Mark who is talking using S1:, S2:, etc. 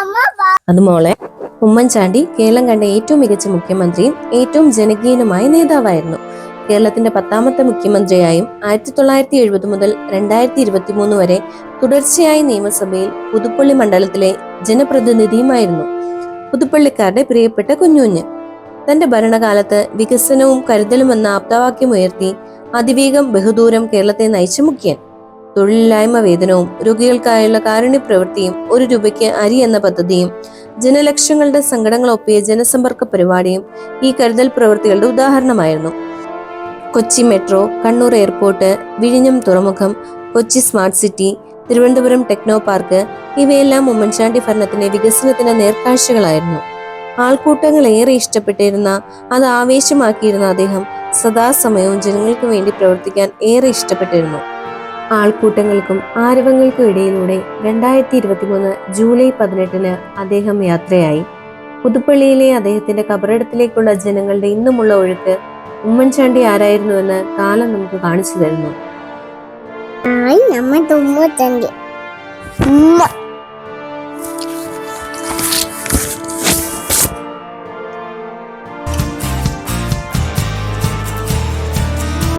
S1: അമ്മ
S2: അത് മോളെ ഉമ്മൻചാണ്ടി കേരളം കണ്ട ഏറ്റവും മികച്ച മുഖ്യമന്ത്രിയും ഏറ്റവും ജനകീയനുമായ നേതാവായിരുന്നു. കേരളത്തിന്റെ പത്താമത്തെ മുഖ്യമന്ത്രിയായും ആയിരത്തി തൊള്ളായിരത്തി എഴുപത് മുതൽ രണ്ടായിരത്തി ഇരുപത്തി മൂന്ന് വരെ തുടർച്ചയായി നിയമസഭയിൽ പുതുപ്പള്ളി മണ്ഡലത്തിലെ ജനപ്രതിനിധിയുമായിരുന്നു. പുതുപ്പള്ളിക്കാരുടെ പ്രിയപ്പെട്ട കുഞ്ഞുഞ്ഞ്. തന്റെ ഭരണകാലത്ത് വികസനവും കരുതലും എന്ന ആപ്തവാക്യം ഉയർത്തി അതിവേഗം ബഹുദൂരം കേരളത്തെ നയിച്ച മുഖ്യൻ. തൊഴിലില്ലായ്മ വേതനവും രോഗികൾക്കായുള്ള കാരുണ്യ പ്രവൃത്തിയും ഒരു രൂപയ്ക്ക് അരി എന്ന പദ്ധതിയും ജനലക്ഷങ്ങളുടെ സങ്കടങ്ങളൊപ്പിയ ജനസമ്പർക്ക പരിപാടിയും ഈ കരുതൽ പ്രവൃത്തികളുടെ ഉദാഹരണമായിരുന്നു. കൊച്ചി മെട്രോ കണ്ണൂർ എയർപോർട്ട് വിഴിഞ്ഞം തുറമുഖം Kochi smart city Thiruvananthapuram techno park ഇവയെല്ലാം ഉമ്മൻചാണ്ടി ഭരണത്തിന്റെ വികസനത്തിന്റെ നേർക്കാഴ്ചകളായിരുന്നു. ആൾക്കൂട്ടങ്ങൾ ഏറെ ഇഷ്ടപ്പെട്ടിരുന്ന അത് ആവേശമാക്കിയിരുന്ന അദ്ദേഹം സദാസമയവും ജനങ്ങൾക്ക് വേണ്ടി പ്രവർത്തിക്കാൻ ഏറെ ഇഷ്ടപ്പെട്ടിരുന്നു. ആൾക്കൂട്ടങ്ങൾക്കും ആരവങ്ങൾക്കും ഇടയിലൂടെ രണ്ടായിരത്തി ഇരുപത്തിമൂന്ന് ജൂലൈ പതിനെട്ടിന് അദ്ദേഹം യാത്രയായി. പുതുപ്പള്ളിയിലെ അദ്ദേഹത്തിന്റെ കബറിടത്തിലേക്കുള്ള ജനങ്ങളുടെ ഇന്നുമുള്ള ഒഴുക്ക് ഉമ്മൻചാണ്ടി ആരായിരുന്നുവെന്ന് കാലം നമുക്ക് കാണിച്ചു തരുന്നു.
S1: ആയി നമ്മ തുമ്മത്തണ്ടി ഉമ്മ.